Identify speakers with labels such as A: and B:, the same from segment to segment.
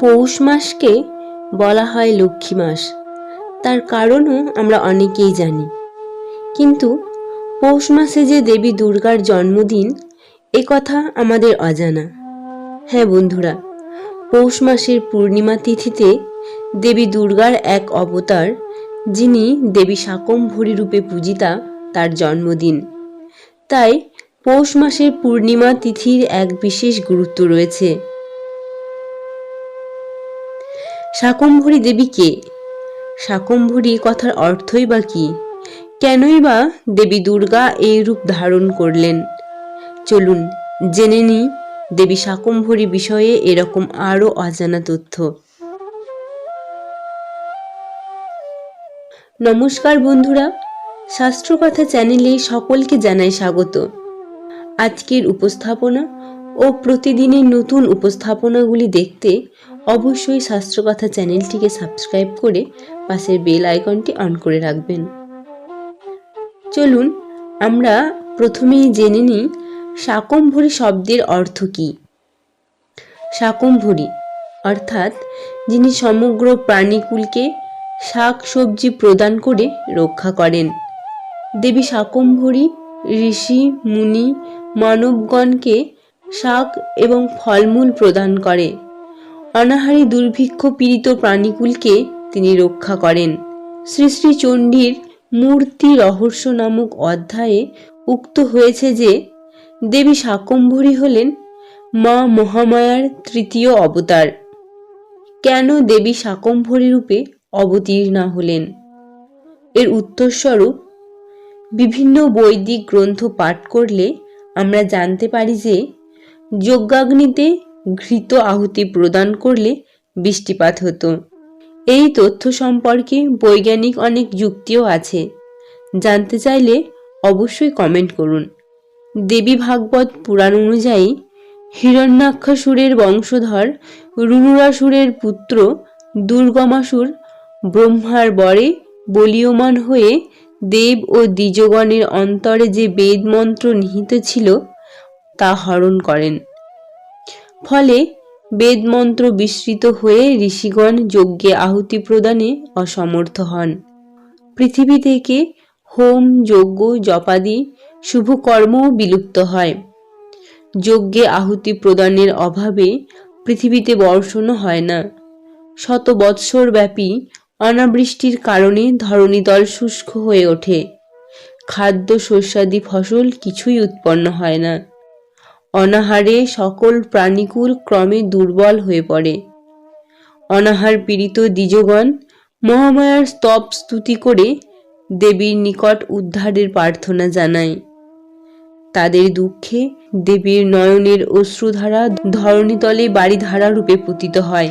A: পৌষ মাসকে বলা হয় লক্ষ্মী মাস। তার কারণও আমরা অনেকেই জানি। কিন্তু পৌষ মাসে যে দেবী দুর্গার জন্মদিন, এ কথা আমাদের অজানা। হ্যাঁ বন্ধুরা, পৌষ মাসের পূর্ণিমা তিথিতে দেবী দুর্গার এক অবতার, যিনি দেবী শাকম্ভরী রূপে পূজিতা, তার জন্মদিন। তাই পৌষ মাসের পূর্ণিমা তিথির এক বিশেষ গুরুত্ব রয়েছে। শাকম্ভরী দেবী কে? শাকম্ভরী কথার অর্থই বা কি? কেনই বা দেবী দুর্গা এই রূপ ধারণ করলেন? চলুন জেনে নিই দেবী শাকম্ভরী বিষয়ে এরকম আরও অজানা তথ্য। নমস্কার বন্ধুরা, শাস্ত্রকথা চ্যানেলে সকলকে জানাই স্বাগত। আজকের উপস্থাপনা ও প্রতিদিনের নতুন উপস্থাপনাগুলি দেখতে অবশ্যই শাস্ত্রকথা চ্যানেলটিকে সাবস্ক্রাইব করে পাশের বেল আইকনটি অন করে রাখবেন। চলুন, আমরা প্রথমেই জেনে নিই শাকম্ভরী শব্দের অর্থ কী। শাকম্ভরী, অর্থাৎ যিনি সমগ্র প্রাণীকুলকে শাক সবজি প্রদান করে রক্ষা করেন। দেবী শাকম্ভরী, ঋষি, মুনি, মানবগণকে শাক এবং ফলমূল প্রদান করে। অনাহারী দুর্ভিক্ষ পীড়িত প্রাণীকুলকে তিনি রক্ষা করেন। শ্রী শ্রী চণ্ডীর মূর্তি রহস্য নামক অধ্যায়ে উক্ত হয়েছে যে, দেবী শাকম্ভরী হলেন মা মহামায়ার তৃতীয় অবতার। কেন দেবী শাকম্ভরী রূপে অবতীর্ণা হলেন? এর উত্তরস্বরূপ, বিভিন্ন বৈদিক গ্রন্থ পাঠ করলে আমরা জানতে পারি যে, যজ্ঞাগ্নিতে ঘৃত আহুতি প্রদান করলে বৃষ্টিপাত হতো। এই তথ্য সম্পর্কে বৈজ্ঞানিক অনেক যুক্তিও আছে। জানতে চাইলে অবশ্যই কমেন্ট করুন। দেবী ভাগবত পুরাণ অনুযায়ী, হিরণ্যাক্ষাসুরের বংশধর রুরুরাসুরের পুত্র দুর্গমাসুর ব্রহ্মার বরে বলীয়মান হয়ে দেব ও দ্বিজগণের অন্তরে যে বেদ মন্ত্র নিহিত ছিল, তা হরণ করেন। ফলে বেদমন্ত্র বিস্মৃত হয়ে ঋষিগণ যজ্ঞে আহুতি প্রদানে অসমর্থ হন। পৃথিবী থেকে হোম, যজ্ঞ, জপাদি, শুভ কর্মও বিলুপ্ত হয়। যজ্ঞে আহুতি প্রদানের অভাবে পৃথিবীতে বর্ষণও হয় না। শত বৎসর ব্যাপী অনাবৃষ্টির কারণে ধরণীতল শুষ্ক হয়ে ওঠে। খাদ্য শস্যাদি ফসল কিছুই উৎপন্ন হয় না। অনাহারে সকল প্রাণীকুল ক্রমে দুর্বল হয়ে পড়ে। অনাহার পীড়িত দ্বিজগণ মহামায়ার স্তব স্তুতি করে দেবীর নিকট উদ্ধারের প্রার্থনা জানায়। তাদের দুঃখে দেবীর নয়নের অশ্রুধারা ধরণীতলে বাড়িধারা রূপে পতিত হয়।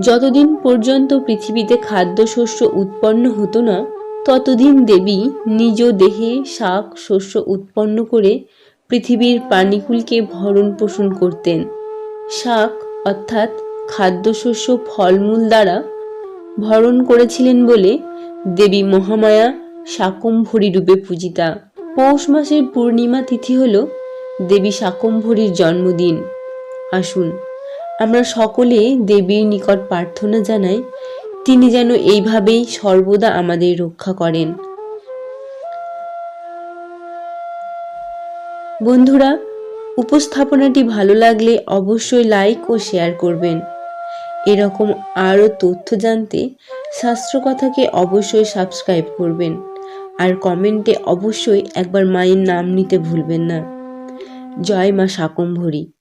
A: যতদিন পর্যন্ত পৃথিবীতে খাদ্যশস্য উৎপন্ন হতো না, ততদিন দেবী নিজ দেহে শাক শস্য উৎপন্ন করে পৃথিবীর প্রাণীকুলকে ভরণ পোষণ করতেন। শাক, অর্থাৎ খাদ্যশস্য, ফলমূল দ্বারা ভরণ করেছিলেন বলে দেবী মহামায়া শাকম্ভরী রূপে পূজিতা। পৌষ মাসের পূর্ণিমা তিথি হল দেবী শাকম্ভরীর জন্মদিন। আসুন, আমরা সকলে দেবীর নিকট প্রার্থনা জানাই, তিনি যেন এইভাবেই সর্বদা আমাদের রক্ষা করেন। বন্ধুরা, উপস্থাপনাটি ভালো লাগলে অবশ্যই লাইক ও শেয়ার করবেন। এরকম আরও তথ্য জানতে শাস্ত্রকথাকে অবশ্যই সাবস্ক্রাইব করবেন। আর কমেন্টে অবশ্যই একবার মায়ের নাম নিতে ভুলবেন না। জয় মা শাকম্ভরী।